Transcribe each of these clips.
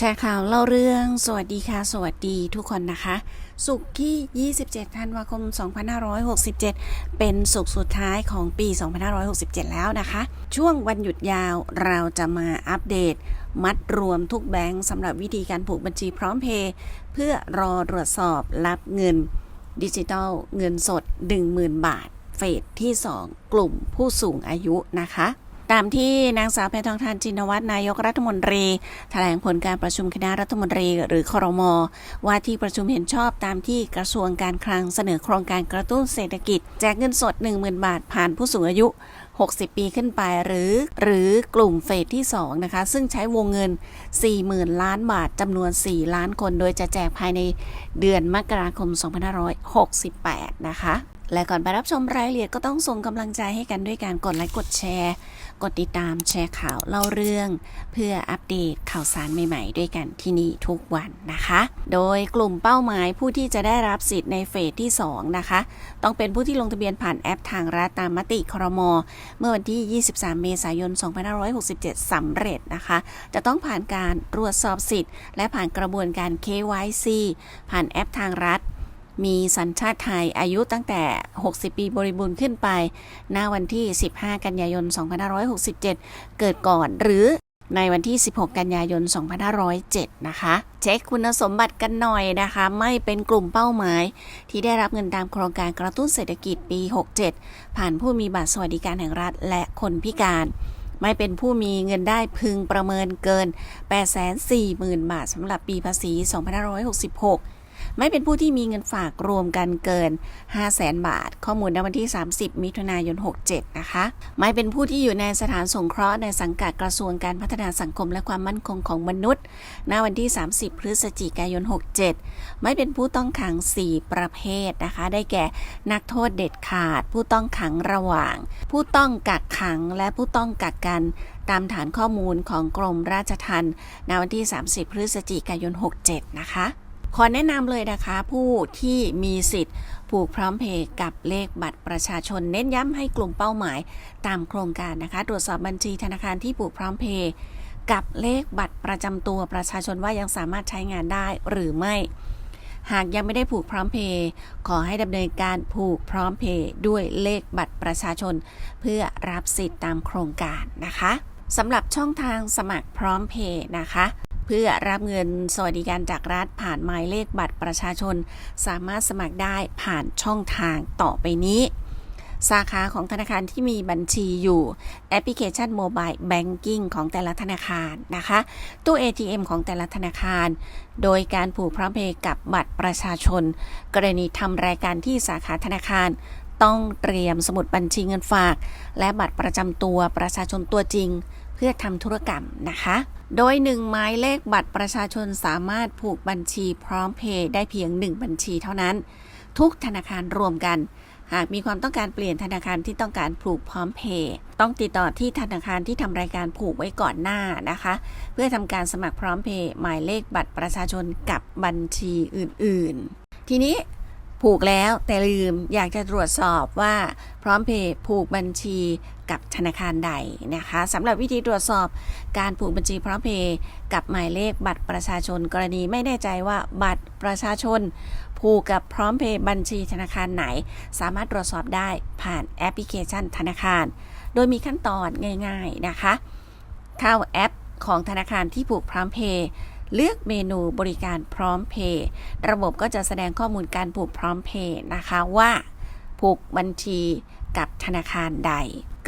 แชร์ข่าวเล่าเรื่อง สวัสดีค่ะ สวัสดีทุกคนนะคะ สุกที่ 27 ธันวาคม 2567 เป็นสุกสุดท้ายของปี 2567 แล้วนะคะ ช่วงวันหยุดยาวเราจะมาอัปเดต มัดรวมทุกแบงค์สำหรับวิธีการผูกบัญชีพร้อมเพย์เพื่อรอตรวจสอบรับเงิน ดิจิทัลเงินสด 10,000 บาท เฟสที่ 2 กลุ่มผู้สูงอายุนะคะ ตามที่นางสาวแพทองทานจินวัตรนายกรัฐมนตรี แถลงผลการประชุมคณะรัฐมนตรี หรือครมว่าที่ประชุมเห็นชอบตามที่กระทรวงการคลังเสนอโครงการกระตุ้นเศรษฐกิจ แจกเงินสด 10,000 บาทผ่านผู้สูงอายุ 60 ปีขึ้นไปหรือ หรือกลุ่มเฟสที่ 2 นะคะ ซึ่งใช้วงเงิน 40,000 ล้านบาทจำนวน 4 ล้านคน โดยจะแจกภายในเดือนมกราคม 2568 นะคะและก่อนไปรับชมรายละเอียดก็ต้องส่งกำลังใจให้กันด้วยการกดไลค์กดแชร์ กดติดตามแชร์ข่าวเล่าเรื่อง เพื่ออัปเดตข่าวสารใหม่ๆ ด้วยกันที่นี่ทุกวันนะคะ โดยกลุ่มเป้าหมายผู้ที่จะได้รับสิทธิ์ในเฟสที่ 2 นะคะ ต้องเป็นผู้ที่ลงทะเบียนผ่านแอปทางรัฐตามมติครม เมื่อวันที่ 23 เมษายน 2567สำเร็จนะคะ จะต้องผ่านการตรวจสอบสิทธิ์ และผ่านกระบวนการ KYC ผ่านแอปทางรัฐ มีสัญชาติไทยอายุตั้งแต่ 60 ปีบริบูรณ์ขึ้นไป หน้าวันที่ 15 กันยายน 2567 เกิดก่อนหรือในวันที่ 16 กันยายน 2507 นะคะ เช็คคุณสมบัติกันหน่อยนะคะ ไม่เป็นกลุ่มเป้าหมาย ที่ได้รับเงินตามโครงการกระตุ้นเศรษฐกิจปี 67 ผ่านผู้มีบัตรสวัสดิการแห่งรัฐและคนพิการ ไม่เป็นผู้มีเงินได้พึงประเมินเกิน 840,000 บาทสำหรับปีภาษี 2566 ไม่เป็นผู้ที่มีเงินฝากรวมกันเกิน 500,000บาท ข้อมูลในวันที่ 30 มิถุนายน 67 นะคะ ไม่เป็นผู้ที่อยู่ในสถานสงเคราะห์ในสังกัดกระทรวงการพัฒนาสังคมและความมั่นคงของมนุษย์ณวันที่ 30 พฤศจิกายน 67 ไม่เป็นผู้ต้องขัง 4 ประเภทนะคะ ได้แก่นักโทษเด็ดขาด ผู้ต้องขังระหว่าง ผู้ต้องกักขังและผู้ต้องกักกันตามฐานข้อมูลของกรมราชทัณฑ์ณวันที่ 30 พฤศจิกายน 67 นะคะ ขอแนะนำเลยนะคะ ผู้ที่มีสิทธิ์ผูกพร้อมเพย์กับเลขบัตรประชาชน เน้นย้ำให้กลุ่มเป้าหมายตามโครงการนะคะ ตรวจสอบบัญชีธนาคารที่ผูกพร้อมเพย์กับเลขบัตรประจำตัวประชาชนว่ายังสามารถใช้งานได้หรือไม่ หากยังไม่ได้ผูกพร้อมเพย์ขอให้ดำเนินการผูกพร้อมเพย์ด้วยเลขบัตรประชาชน เพื่อรับสิทธิ์ตามโครงการนะคะสำหรับช่องทางสมัครพร้อมเพย์นะคะ เพื่อรับเงินสวัสดิการจากรัฐผ่านหมายเลขบัตรประชาชน สามารถสมัครได้ผ่านช่องทางต่อไปนี้ สาขาของธนาคารที่มีบัญชีอยู่แอปพลิเคชันโมบายแบงกิ้งของแต่ละธนาคารนะคะ ตู้ ATM ของแต่ละธนาคาร โดยการผูกพร้อมเพย์กับบัตรประชาชน กรณีทำรายการที่สาขาธนาคารต้องเตรียมสมุดบัญชีเงินฝาก และบัตรประจำตัวประชาชนตัวจริง เพื่อทำธุรกรรมนะคะ โดยหนึ่งหมายเลขบัตรประชาชนสามารถผูกบัญชีพร้อมเพย์ได้เพียงหนึ่งบัญชีเท่านั้น ทุกธนาคารรวมกัน หากมีความต้องการเปลี่ยนธนาคารที่ต้องการผูกพร้อมเพย์ต้องติดต่อที่ธนาคารที่ทำรายการผูกไว้ก่อนหน้านะคะ เพื่อทำการสมัครพร้อมเพย์หมายเลขบัตรประชาชนกับบัญชีอื่น ๆ ทีนี้ ผูกแล้วแต่ลืมอยากจะตรวจสอบว่าพร้อมเพย์ผูกบัญชีกับธนาคารใดนะคะสำหรับวิธีตรวจสอบการผูกบัญชีพร้อมเพย์กับหมายเลขบัตรประชาชนกรณีไม่แน่ใจว่าบัตรประชาชน ผูกกับพร้อมเพย์บัญชีธนาคารไหน สามารถตรวจสอบได้ผ่านแอปพลิเคชันธนาคาร โดยมีขั้นตอนง่าย ๆนะคะ เข้าแอปของธนาคารที่ผูกพร้อมเพย์ เลือกเมนูบริการพร้อมเพย์ระบบก็จะแสดงข้อมูลการผูกพร้อมเพย์นะคะว่าผูกบัญชีกับธนาคารใด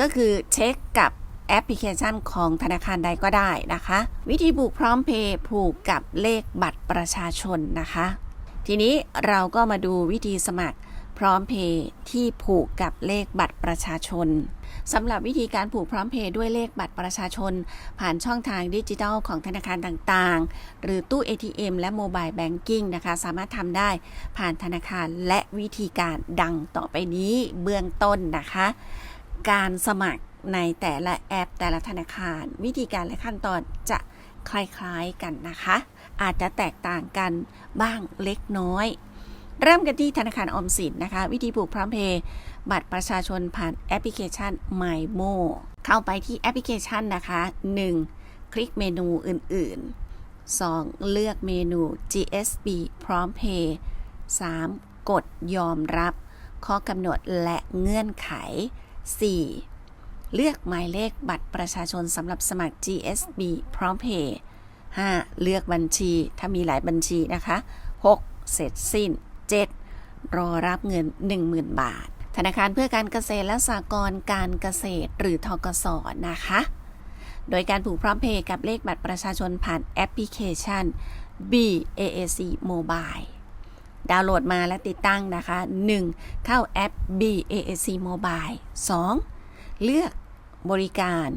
ก็คือเช็คกับแอปพลิเคชันของธนาคารใดก็ได้นะคะ วิธีผูกพร้อมเพย์ผูกกับเลขบัตรประชาชนนะคะ ทีนี้เราก็มาดูวิธีสมัคร พร้อมเพย์ที่ผูกกับเลขบัตรประชาชนสำหรับวิธีการผูกพร้อมเพย์ด้วยเลขบัตรประชาชน ผ่านช่องทางดิจิทัลของธนาคารต่างๆ หรือตู้ ATM และโมบายแบงกิ้งนะคะ สามารถทำได้ผ่านธนาคารและวิธีการดังต่อไปนี้เบื้องต้นนะคะ การสมัครในแต่ละแอปแต่ละธนาคาร วิธีการและขั้นตอนจะคล้ายๆกันนะคะ อาจจะแตกต่างกันบ้างเล็กน้อย เริ่มกันที่ธนาคารออมสินนะคะ วิธีผูกพร้อมเพย์บัตรประชาชนผ่านแอปพลิเคชัน MyMo เข้าไปที่แอปพลิเคชันนะคะ 1. คลิกเมนูอื่น ๆ 2. เลือกเมนู GSB พร้อมเพย์ 3. กดยอมรับ ข้อกำหนดและเงื่อนไข 4. เลือกหมายเลขบัตรประชาชนสำหรับสมัคร GSB พร้อมเพย์ 5. เลือกบัญชีถ้ามีหลายบัญชีนะคะ 6. เสร็จสิ้น 7. รอรับเงิน 10,000 บาท ธนาคารเพื่อการเกษตรและสหกรณ์การเกษตรหรือทกสนะคะ โดยการผูกพร้อมเพย์กับเลขบัตรประชาชนผ่านแอปพลิเคชัน BAAC Mobile ดาวน์โหลดมาและติดตั้งนะคะ 1. เข้าแอป BAAC Mobile 2. เลือกบริการ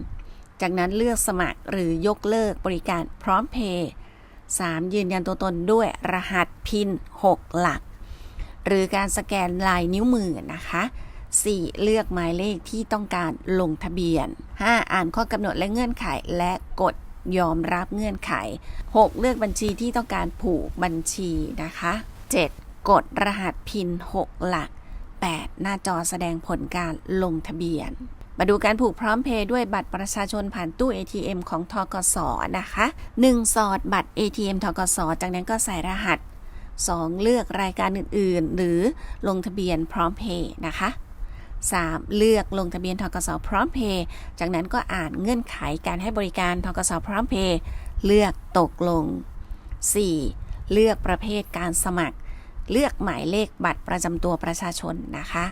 จากนั้นเลือกสมัครหรือยกเลิกบริการพร้อมเพย์ 3. ยืนยันตัวตนด้วยรหัสพิน 6 หลัก หรือการสแกนลายนิ้วมือนะคะ 4. เลือกหมายเลขที่ต้องการลงทะเบียน 5. อ่านข้อกำหนดและเงื่อนไขและกดยอมรับเงื่อนไข 6. เลือกบัญชีที่ต้องการผูกบัญชีนะคะ 7. กดรหัสพิน 6 หลัก 8. หน้าจอแสดงผลการลงทะเบียน มาดูการผูกพร้อมเพย์ด้วยบัตรประชาชนผ่านตู้ ATM ของทกสนะคะ 1. สอดบัตร ATM ทกสจากนั้นก็ใส่รหัส 2. เลือกรายการอื่น ๆ หรือลงทะเบียนพร้อมเพย์นะคะ 3. เลือกลงทะเบียนทกสพร้อมเพย์จากนั้นก็อ่านเงื่อนไขการให้บริการทกสพร้อมเพย์เลือกตกลง 4. เลือกประเภทการสมัคร เลือกหมายเลขบัตรประจำตัวประชาชนนะคะ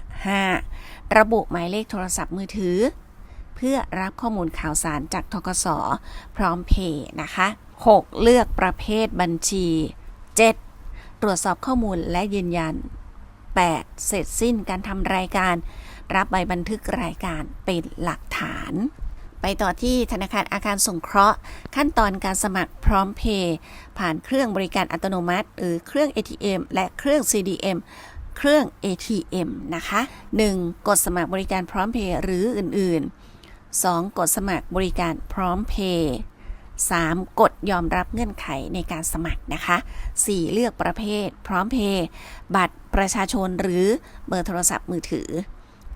5. ระบุหมายเลขโทรศัพท์มือถือ เพื่อรับข้อมูลข่าวสารจากทกสพร้อมเพย์นะคะ 6. เลือกประเภทบัญชี 7. ตรวจสอบข้อมูลและยืนยัน 8. เสร็จสิ้นการทำรายการ รับใบบันทึกรายการเป็นหลักฐาน ไปต่อที่ธนาคารอาคารสงเคราะห์ ขั้นตอนการสมัครพร้อมเพย์ผ่านเครื่องบริการอัตโนมัติ หรือเครื่อง ATM และเครื่อง CDM เครื่อง ATM นะคะ 1. กดสมัครบริการพร้อมเพย์หรืออื่น ๆ 2. กดสมัครบริการพร้อมเพย์ 3. กดยอมรับเงื่อนไขในการสมัครนะคะ 4. เลือกประเภท พร้อมเพย์บัตรประชาชนหรือเบอร์โทรศัพท์มือถือ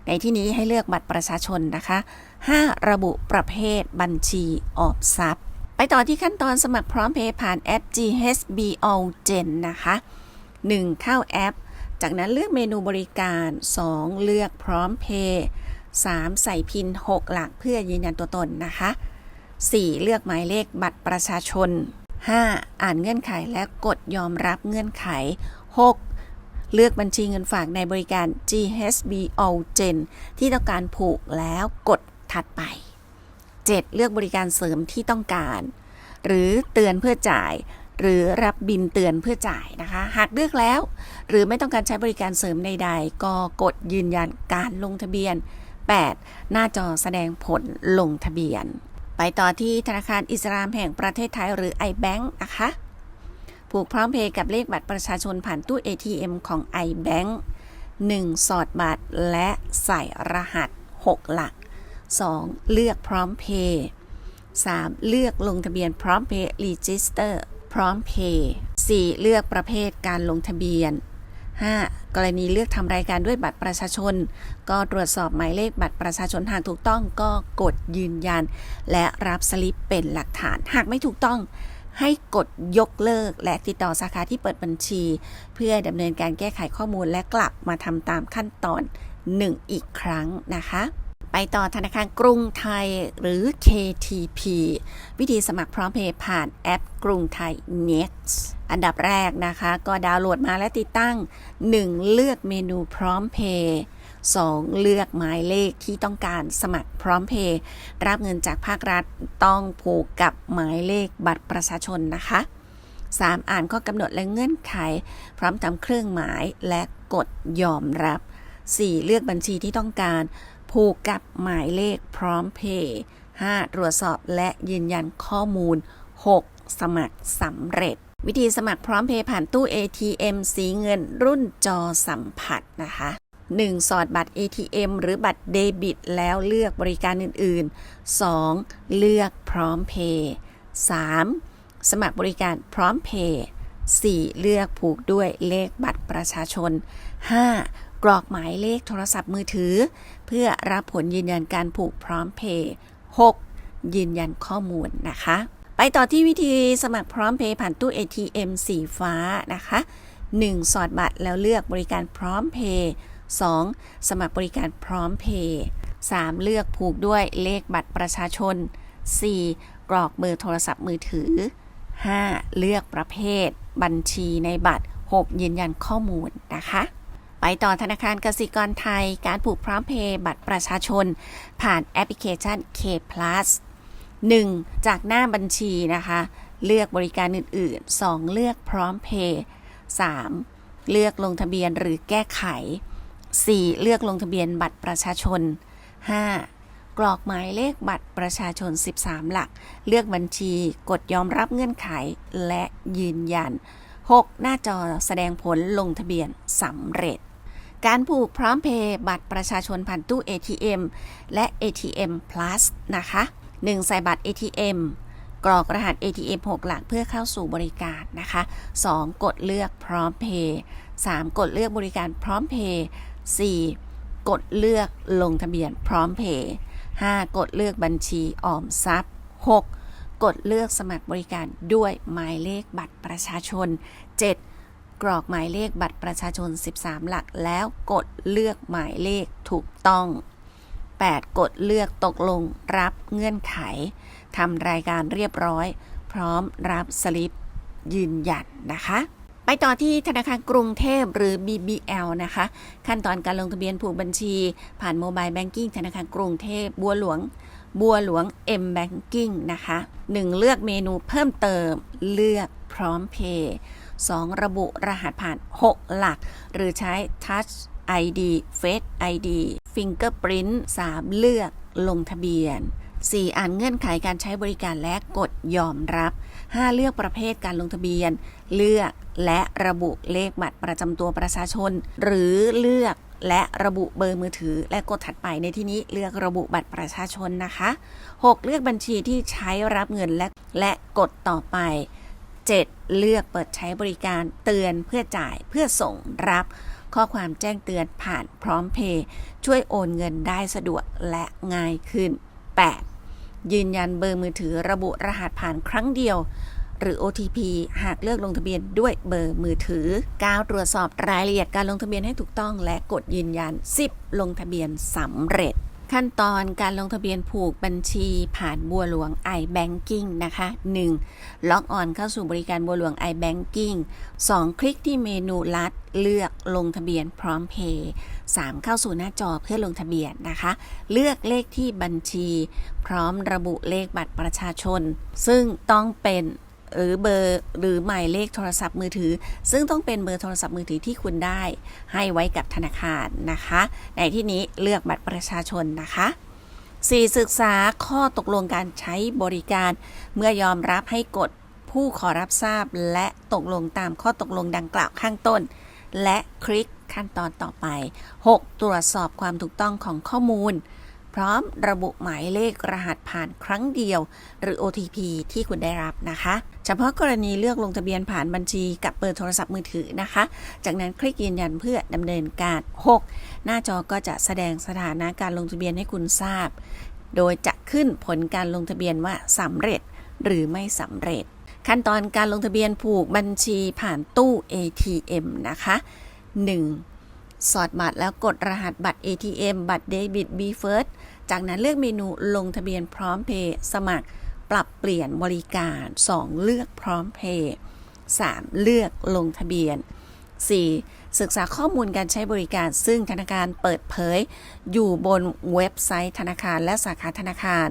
ในที่นี้ให้เลือกบัตรประชาชนนะคะ 5. ระบุประเภทบัญชีออมทรัพย์ ไปต่อที่ขั้นตอนสมัครพร้อมเพย์ผ่านแอป GHB All Gen นะคะ 1. เข้าแอป จากนั้นเลือกเมนูบริการ 2. เลือกพร้อมเพย์ 3. ใส่พิน 6 หลักเพื่อยืนยันตัวตนนะคะ 4. เลือกหมายเลขบัตรประชาชน 5. อ่านเงื่อนไขและกดยอมรับเงื่อนไข 6. เลือกบัญชีเงินฝากในบริการ GHB All Gen ที่ต้องการผูกแล้วกดถัดไป 7. เลือกบริการเสริมที่ต้องการ หรือเตือนเพื่อจ่าย หรือรับบินเตือนเพื่อจ่ายนะคะ หากเลือกแล้ว หรือไม่ต้องการใช้บริการเสริมใดๆ ก็กดยืนยันการลงทะเบียน 8. หน้าจอแสดงผลลงทะเบียน ไปต่อที่ธนาคารอิสลามแห่งประเทศไทยหรือ iBank นะคะ ผูกพร้อมเพย์กับเลขบัตรประชาชนผ่านตู้ ATM ของ iBank 1. สอดบัตรและใส่รหัส 6 หลัก 2. เลือกพร้อมเพย์ 3. เลือกลงทะเบียนพร้อมเพย์ Register พร้อมเพย์ 4. เลือกประเภทการลงทะเบียน 5. กรณีเลือกทำรายการด้วยบัตรประชาชน ก็ตรวจสอบหมายเลขบัตรประชาชนหากถูกต้องก็กดยืนยัน และรับสลิปเป็นหลักฐาน หากไม่ถูกต้องให้กดยกเลิกและติดต่อสาขาที่เปิดบัญชี เพื่อดำเนินการแก้ไขข้อมูลและกลับมาทำตามขั้นตอน 1 อีกครั้งนะคะไปต่อธนาคารกรุงไทยหรือ KTP วิธีสมัครพร้อมเพย์ผ่านแอปกรุงไทย Next อันดับแรกนะคะ ก็ดาวน์โหลดมาและติดตั้ง 1. เลือกเมนูพร้อมเพย์ 2. เลือกหมายเลขที่ต้องการสมัครพร้อมเพย์รับเงินจากภาครัฐต้องผูกกับหมายเลขบัตรประชาชนนะคะ 3. อ่านข้อกำหนดและเงื่อนไข พร้อมทำเครื่องหมายและกดยอมรับ 4. เลือกบัญชีที่ต้องการ ผูกกับหมายเลขพร้อมเพย์ 5. ตรวจสอบและยืนยันข้อมูล 6. สมัครสำเร็จ วิธีสมัครพร้อมเพย์ผ่านตู้ ATM สีเงินรุ่นจอสัมผัสนะคะ 1. สอดบัตร ATM หรือบัตรเดบิต แล้วเลือกบริการอื่น ๆ 2. เลือกพร้อมเพย์ 3. สมัครบริการพร้อมเพย์ 4. เลือกผูกด้วยเลขบัตรประชาชน 5. กรอกหมายเลขโทรศัพท์มือถือ เพื่อรับผลยืนยันการผูกพร้อมเพย์ 6. ยืนยันข้อมูลนะคะ ไปต่อที่วิธีสมัครพร้อมเพย์ผ่านตู้ ATM สีฟ้านะคะ 1. สอดบัตรแล้วเลือกบริการพร้อมเพย์ 2. สมัครบริการพร้อมเพย์ 3. เลือกผูกด้วยเลขบัตรประชาชน 4. กรอกเบอร์โทรศัพท์มือถือ 5. เลือกประเภท บัญชีในบัตร 6. ยืนยันข้อมูลนะคะไปต่อธนาคารกสิกรไทย การผูกพร้อมเพย์บัตรประชาชน ผ่านแอปพลิเคชัน K Plus 1. จากหน้าบัญชีนะคะ เลือกบริการอื่น ๆ 2. เลือกพร้อมเพย์ 3. เลือกลงทะเบียนหรือแก้ไข 4. เลือกลงทะเบียนบัตรประชาชน 5. กรอกหมายเลขบัตรประชาชน 13 หลัก เลือกบัญชีกดยอมรับเงื่อนไขและยืนยัน 6. หน้าจอแสดงผลลงทะเบียนสำเร็จ การผูกพร้อมเพย์บัตรประชาชนผ่านตู้ ATM และ ATM Plus นะคะ 1. ใส่บัตร ATM กรอกรหัส ATM 6 หลักเพื่อเข้าสู่บริการนะคะ 2. กดเลือกพร้อมเพย์ 3. กดเลือกบริการพร้อมเพย์ 4. กดเลือกลงทะเบียนพร้อมเพย์ 5. กดเลือกบัญชีออมทรัพย์ 6. กดเลือกสมัครบริการด้วยหมายเลขบัตรประชาชน 7. กรอกหมายเลขบัตรประชาชน 13 หลักแล้วกดเลือกหมายเลขถูกต้อง 8. กดเลือกตกลงรับเงื่อนไขทำรายการเรียบร้อย พร้อมรับสลิปยืนยันนะคะ ไปต่อที่ธนาคารกรุงเทพหรือ BBL นะคะ ขั้นตอนการลงทะเบียนผูกบัญชี ผ่านโมบายแบงกิ้งธนาคารกรุงเทพบัวหลวง บัวหลวง M Banking นะคะ 1. เลือกเมนูเพิ่มเติมเลือกพร้อมเพย์ 2. ระบุรหัสผ่าน 6 หลัก หรือใช้ Touch ID Face ID Fingerprint 3. เลือกลงทะเบียน 4. อ่านเงื่อนไขการใช้บริการและกดยอมรับ 5. เลือกประเภทการลงทะเบียน เลือกและระบุเลขบัตรประจำตัวประชาชน หรือเลือกและระบุเบอร์มือถือ และกดถัดไปในที่นี้เลือกระบุบัตรประชาชนนะคะ 6. เลือกบัญชีที่ใช้รับเงินและและกดต่อไป 7. เลือกเปิดใช้บริการเตือนเพื่อจ่ายเพื่อส่งรับ ข้อความแจ้งเตือนผ่านพร้อมเพย์ช่วยโอนเงินได้สะดวกและง่ายขึ้น 8. ยืนยันเบอร์มือถือระบุรหัสผ่านครั้งเดียว หรือ OTP หากเลือกลงทะเบียนด้วยเบอร์มือถือ 9. ตรวจสอบรายละเอียดการลงทะเบียนให้ถูกต้องและกดยืนยัน 10 ลงทะเบียนสำเร็จ ขั้นตอนการลงทะเบียนผูกบัญชีผ่านบัวหลวง iBanking นะคะ 1. ล็อกออนเข้าสู่บริการบัวหลวง iBanking 2. คลิกที่เมนูลัดเลือกลงทะเบียนพร้อมเพย์ 3. เข้าสู่หน้าจอเพื่อลงทะเบียนนะคะ เลือกเลขที่บัญชี พร้อมระบุเลขบัตรประชาชน ซึ่งต้องเป็น หรือเบอร์หรือหมายเลขโทรศัพท์มือถือ ซึ่งต้องเป็นเบอร์โทรศัพท์มือถือที่คุณได้ ให้ไว้กับธนาคารนะคะ ในที่นี้เลือกบัตรประชาชนนะคะ 4. ศึกษาข้อตกลงการใช้บริการ เมื่อยอมรับให้กดผู้ขอรับทราบและตกลงตามข้อตกลงดังกล่าวข้างต้น และคลิกขั้นตอนต่อไป 6. ตรวจสอบความถูกต้องของข้อมูล พร้อมระบุหมายเลขรหัสผ่านครั้งเดียว หรือ OTP ที่คุณได้รับนะคะ เฉพาะกรณีเลือกลงทะเบียนผ่านบัญชีกับเบอร์โทรศัพท์มือถือนะคะ จากนั้นคลิกยืนยันเพื่อดำเนินการ 6. หน้าจอก็จะแสดงสถานะการลงทะเบียนให้คุณทราบ โดยจะขึ้นผลการลงทะเบียนว่าสำเร็จหรือไม่สำเร็จ ขั้นตอนการลงทะเบียนผูกบัญชีผ่านตู้ ATM นะคะ 1. สอดบัตรแล้วกดรหัสบัตร ATM บัตรเดบิต B First จากนั้นเลือกเมนูลงทะเบียนพร้อมเพย์สมัครปรับเปลี่ยนบริการ 2. เลือกพร้อมเพย์ 3. เลือกลงทะเบียน 4. ศึกษาข้อมูลการใช้บริการซึ่งธนาคารเปิดเผย อยู่บนเว็บไซต์ธนาคารและสาขาธนาคาร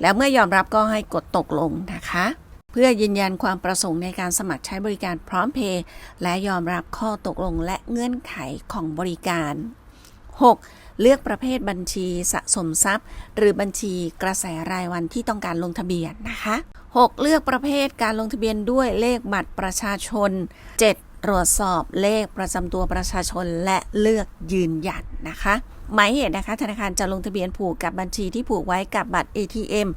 แล้วเมื่อยอมรับก็ให้กดตกลงนะคะ เพื่อยืนยันความประสงค์ในการสมัครใช้บริการพร้อมเพย์และยอมรับข้อตกลงและเงื่อนไขของบริการ 6. เลือกประเภทบัญชีสะสมทรัพย์ หรือบัญชีกระแสรายวันที่ต้องการลงทะเบียนนะคะ 6. เลือกประเภทการลงทะเบียนด้วยเลขบัตรประชาชน 7. ตรวจสอบเลขประจำตัวประชาชนและเลือกยืนยันนะคะหมายเหตุนะคะธนาคารจะลงทะเบียนผูกกับบัญชีที่ผูกไว้กับบัตร ATM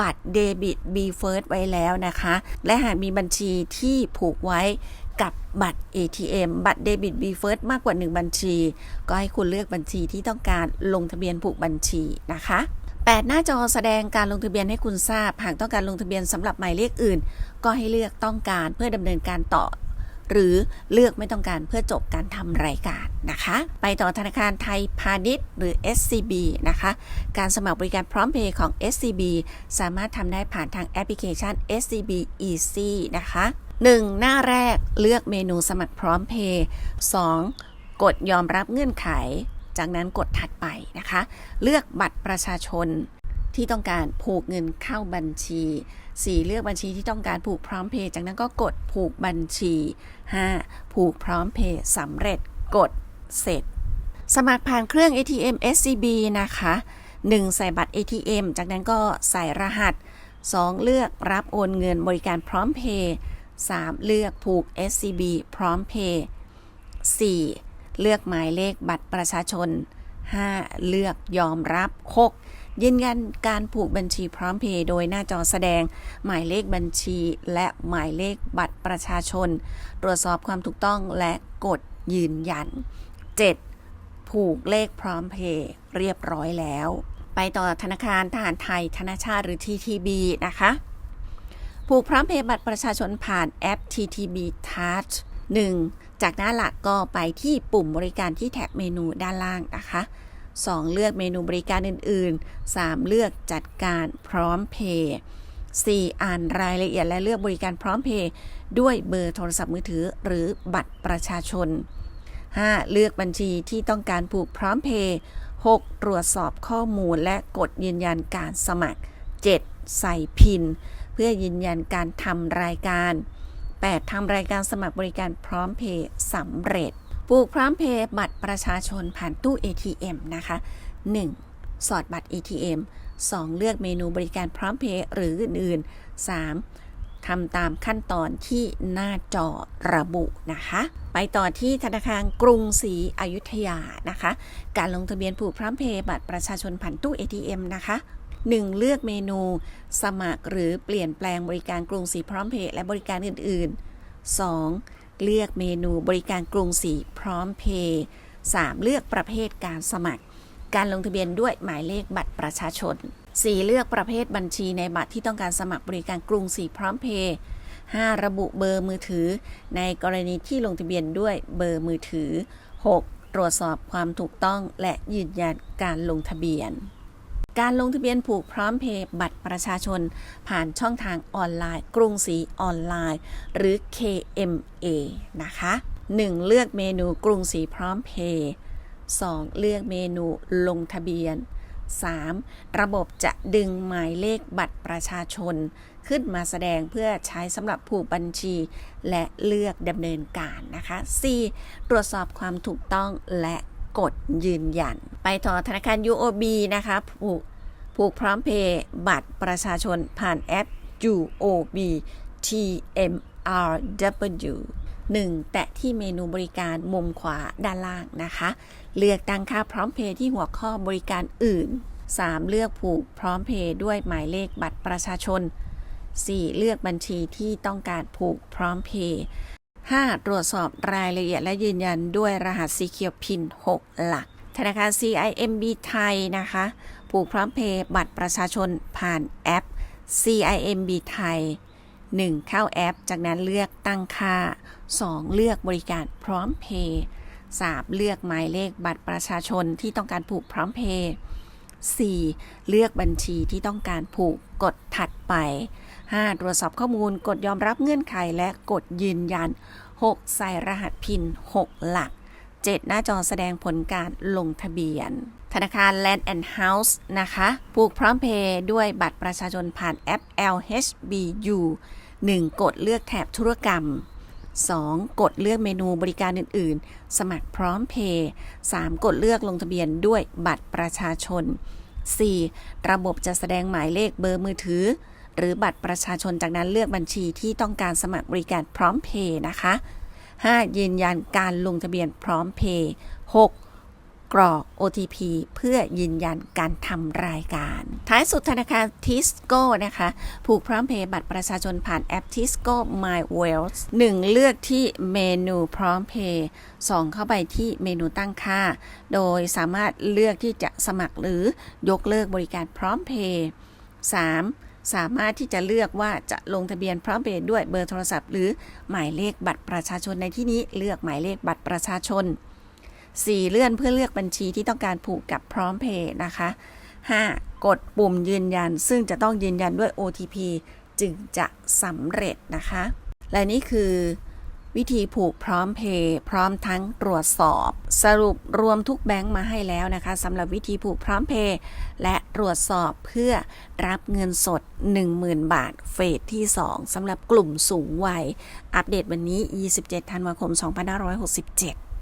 บัตรเดบิต B First ไว้แล้วนะคะ และหากมีบัญชีที่ผูกไว้ กับบัตร ATM บัตรเดบิต B First มากกว่า 1 บัญชี ก็ให้คุณเลือกบัญชีที่ต้องการลงทะเบียนผูกบัญชีนะคะ 8 หน้าจอแสดงการลงทะเบียนให้คุณทราบ หากต้องการลงทะเบียนสำหรับหมายเลขอื่น ก็ให้เลือกต้องการเพื่อดำเนินการต่อ หรือเลือกไม่ต้องการเพื่อจบการทำรายการนะคะ ไปต่อธนาคารไทยพาณิชย์ หรือ SCB นะคะ การสมัครบริการพร้อมเพย์ของ SCB สามารถทำได้ผ่านทางแอปพลิเคชัน SCB Easy นะคะ 1. หน้าแรกเลือกเมนูสมัครพร้อมเพย์ 2. กดยอมรับเงื่อนไข จากนั้นกดถัดไปนะคะ เลือกบัตรประชาชนที่ต้องการผูกเงินเข้าบัญชี 4. เลือกบัญชีที่ต้องการผูกพร้อมเพย์ จากนั้นก็กดผูกบัญชี 5. ผูกพร้อมเพย์สำเร็จกดเสร็จ สมัครผ่านเครื่อง ATM SCB นะคะ 1. ใส่บัตร ATM จากนั้นก็ใส่รหัส 2. เลือกรับโอนเงินบริการพร้อมเพย์ 3. เลือกผูก SCB พร้อมเพย์ 4. เลือกหมายเลขบัตรประชาชน 5. เลือกยอมรับ 6. ยืนยันการผูกบัญชีพร้อมเพย์โดยหน้าจอแสดง หมายเลขบัญชีและหมายเลขบัตรประชาชน ตรวจสอบความถูกต้องและกดยืนยัน 7. ผูกเลขพร้อมเพย์เรียบร้อยแล้ว ไปต่อธนาคารทหารไทย ธนาชาติหรือ TTB นะคะ ผูกพร้อมเพย์บัตรประชาชนผ่านแอป TTB Touch 1. จากหน้าหลักก็ไปที่ปุ่มบริการที่แท็บเมนูด้านล่างนะคะ 2. เลือกเมนูบริการอื่นๆ 3. เลือกจัดการพร้อมเพย์ 4. อ่านรายละเอียดและเลือกบริการพร้อมเพย์ด้วยเบอร์โทรศัพท์มือถือหรือบัตรประชาชน 5. เลือกบัญชีที่ต้องการผูกพร้อมเพย์ 6. ตรวจสอบข้อมูลและกดยืนยันการสมัคร 7. ใส่พิน เพื่อยืนยันการทำรายการ 8. ทำรายการสมัครบริการพร้อมเพย์สำเร็จปลูกพร้อมเพย์บัตรประชาชนผ่านตู้ ATM นะคะ 1. สอดบัตร ATM 2. เลือกเมนูบริการพร้อมเพย์หรืออื่นๆ 3. ทำตามขั้นตอนที่หน้าจอระบุนะคะ ไปต่อที่ธนาคารกรุงศรีอยุธยานะคะ การลงทะเบียนผูกพร้อมเพย์บัตรประชาชนผ่านตู้ ATM นะคะ 1. เลือกเมนู สมัครหรือเปลี่ยนแปลงบริการกรุงศรีพร้อมเพย์และบริการอื่น ๆ 2. เลือกเมนูบริการกรุงศรีพร้อมเพย์ 3. เลือกประเภทการสมัคร การลงทะเบียนด้วยหมายเลขบัตรประชาชน 4. เลือกประเภทบัญชีในบัตรที่ต้องการสมัครบริการกรุงศรีพร้อมเพย์ 5. ระบุเบอร์มือถือ ในกรณีที่ลงทะเบียนด้วยเบอร์มือถือ 6. ตรวจสอบความถูกต้องและยืนยันการลงทะเบียน การลงทะเบียนผูกพร้อมเพย์บัตรประชาชน ผ่านช่องทางออนไลน์ กรุงศรีออนไลน์ หรือ KMA นะคะ 1. เลือกเมนูกรุงศรีพร้อมเพย์ 2. เลือกเมนูลงทะเบียน 3. ระบบจะดึงหมายเลขบัตรประชาชน ขึ้นมาแสดงเพื่อใช้สำหรับผูกบัญชี และเลือกดำเนินการนะคะ 4. ตรวจสอบความถูกต้องและ กดยืนยัน ไปต่อธนาคาร UOB นะคะผูกผูกพร้อมเพย์บัตรประชาชนผ่านแอป UOB TMRW 1. แตะที่เมนูบริการมุมขวาด้านล่างนะคะ เลือกตั้งค่าพร้อมเพย์ที่หัวข้อบริการอื่น 3. เลือกผูกพร้อมเพย์ด้วยหมายเลขบัตรประชาชน 4. เลือกบัญชีที่ต้องการผูกพร้อมเพย์ 5. ตรวจสอบรายละเอียดและยืนยันด้วยรหัส Secure PIN 6หลัก ธนาคาร CIMB ไทยนะคะ ผูกพร้อมเพย์บัตรประชาชนผ่านแอป CIMB ไทย 1. เข้าแอป จากนั้นเลือกตั้งค่า 2. เลือกบริการพร้อมเพย์ 3. เลือกหมายเลขบัตรประชาชนที่ต้องการผูกพร้อมเพย์ 4. เลือกบัญชีที่ต้องการผูกกดถัดไป 5. ตรวจสอบข้อมูล กดยอมรับเงื่อนไขและกดยืนยัน 6. ใส่รหัสพิน 6 หลัก 7. หน้าจอแสดงผลการลงทะเบียน ธนาคาร Land and House นะคะผูกพร้อมเพย์ด้วยบัตรประชาชนผ่านแอป LHBU 1. กดเลือกแถบธุรกรรม 2. กดเลือกเมนูบริการอื่น ๆ สมัครพร้อมเพย์ 3. กดเลือกลงทะเบียนด้วยบัตรประชาชน 4. ระบบจะแสดงหมายเลขเบอร์มือถือ หรือบัตรประชาชนจากนั้นเลือกบัญชีที่ต้องการสมัครบริการพร้อมเพย์นะคะ 5. ยืนยันการลงทะเบียนพร้อมเพย์ 6. กกรอก OTP เพื่อยืนยันการทำรายการ ท้ายสุดธนาคารทิสโก้นะคะ ผูกพร้อมเพย์บัตรประชาชนผ่านแอป Tisco My Wealth 1 เลือกที่เมนูพร้อมเพย์2เข้าไปที่เมนูตั้งค่า โดยสามารถเลือกที่จะสมัครหรือยกเลิกบริการพร้อมเพย์ 3. สามารถที่จะเลือกว่าจะลงทะเบียนพร้อมเพย์ด้วยเบอร์โทรศัพท์ หรือหมายเลขบัตรประชาชนในที่นี้เลือกหมายเลขบัตรประชาชน 4. เลื่อนเพื่อเลือกบัญชีที่ต้องการผูกกับพร้อมเพย์นะคะ 5. กดปุ่มยืนยัน ซึ่งจะต้องยืนยันด้วย OTP จึงจะสำเร็จนะคะ และนี่คือ วิธีผูกพร้อมเพย์พร้อมทั้งตรวจสอบ สรุปรวมทุกแบงค์มาให้แล้วนะคะสำหรับวิธีผูกพร้อมเพย์และตรวจสอบเพื่อรับเงินสด 10,000 บาทเฟสที่ 2สำหรับกลุ่มสูงวัย อัปเดตวันนี้ 27 ธันวาคม 2567